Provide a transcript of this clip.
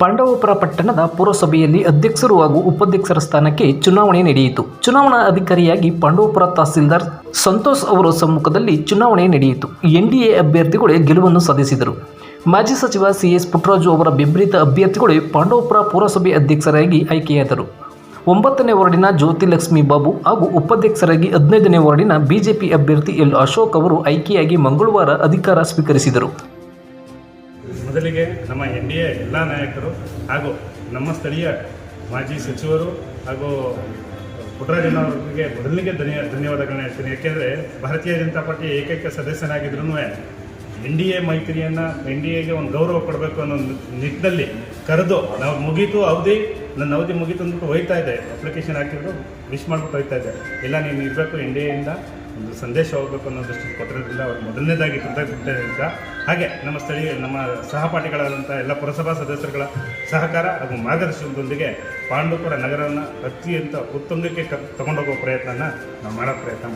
ಪಾಂಡವಪುರ ಪಟ್ಟಣದ ಪುರಸಭೆಯಲ್ಲಿ ಅಧ್ಯಕ್ಷರು ಹಾಗೂ ಉಪಾಧ್ಯಕ್ಷರ ಸ್ಥಾನಕ್ಕೆ ಚುನಾವಣೆ ನಡೆಯಿತು. ಚುನಾವಣಾ ಅಧಿಕಾರಿಯಾಗಿ ಪಾಂಡವಪುರ ತಹಸೀಲ್ದಾರ್ ಸಂತೋಷ್ ಅವರ ಸಮ್ಮುಖದಲ್ಲಿ ಚುನಾವಣೆ ನಡೆಯಿತು. ಎನ್ಡಿಎ ಅಭ್ಯರ್ಥಿಗಳೇ ಗೆಲುವನ್ನು ಸಾಧಿಸಿದರು. ಮಾಜಿ ಸಚಿವ ಸಿ ಎಸ್ ಪುಟ್ಟರಾಜು ಅವರ ಬೆಂಬಲಿತ ಅಭ್ಯರ್ಥಿಗಳೇ ಪಾಂಡವಪುರ ಪುರಸಭೆ ಅಧ್ಯಕ್ಷರಾಗಿ ಆಯ್ಕೆಯಾದರು. ಒಂಬತ್ತನೇ ವಾರ್ಡಿನ ಜ್ಯೋತಿಲಕ್ಷ್ಮಿ ಬಾಬು ಹಾಗೂ ಉಪಾಧ್ಯಕ್ಷರಾಗಿ ಹದಿನೈದನೇ ವಾರ್ಡಿನ ಬಿಜೆಪಿ ಅಭ್ಯರ್ಥಿ ಎಲ್ ಅಶೋಕ್ ಅವರು ಆಯ್ಕೆಯಾಗಿ ಮಂಗಳವಾರ ಅಧಿಕಾರ ಸ್ವೀಕರಿಸಿದರು. ಮೊದಲಿಗೆ ನಮ್ಮ ಎನ್ ಡಿ ಎ ಎಲ್ಲ ನಾಯಕರು ಹಾಗೂ ನಮ್ಮ ಸ್ಥಳೀಯ ಮಾಜಿ ಸಚಿವರು ಹಾಗೂ ಪುಟ್ಟರಾಜನವರಿಗೆ ಮೊದಲಿಗೆ ಧನ್ಯ, ಧನ್ಯವಾದಗಳನ್ನ ಹೇಳ್ತೀನಿ. ಯಾಕೆಂದರೆ ಭಾರತೀಯ ಜನತಾ ಪಾರ್ಟಿಯ ಏಕೈಕ ಸದಸ್ಯನಾಗಿದ್ರೂ ಎನ್ ಡಿ ಎ ಮೈತ್ರಿಯನ್ನು ಎನ್ ಡಿ ಎಗೆ ಒಂದು ಗೌರವ ಕೊಡಬೇಕು ಅನ್ನೋ ನಿಟ್ಟಿನಲ್ಲಿ ಕರೆದು ನಾವು ಮುಗೀತು, ಅವಧಿ, ನನ್ನ ಅವಧಿ ಮುಗೀತು ಅಂದ್ಬಿಟ್ಟು ಹೋಯ್ತಾ ಇದೆ ಅಪ್ಲಿಕೇಶನ್ ಹಾಕಿದ್ರು ವಿಶ್ ಮಾಡ್ಬಿಟ್ಟು ಹೋಯ್ತಾ ಇದೆ ಇಲ್ಲ, ನೀನು ಇರಬೇಕು ಎನ್ ಡಿ ಎಯಿಂದ ಒಂದು ಸಂದೇಶ ಹೋಗಬೇಕು ಅನ್ನೋ ದೃಷ್ಟಿ ಕೊಟ್ಟಿರೋದ್ರಿಂದ ಅವ್ರು ಮೊದಲನೇದಾಗಿ ಕೃತಜ್ಞತೆಯಿಂದ ಹಾಗೆ ನಮ್ಮ ಸ್ಥಳೀಯ, ನಮ್ಮ ಸಹಪಾಠಿಗಳಾದಂಥ ಎಲ್ಲ ಪುರಸಭಾ ಸದಸ್ಯರುಗಳ ಸಹಕಾರ ಹಾಗೂ ಮಾರ್ಗದರ್ಶನದೊಂದಿಗೆ ಪಾಂಡುಪುರ ನಗರವನ್ನು ಅತ್ಯಂತ ಉತ್ತುಂಗಕ್ಕೆ ಕ ತಗೊಂಡೋಗೋ ಪ್ರಯತ್ನನ ನಾವು ಮಾಡೋ ಪ್ರಯತ್ನ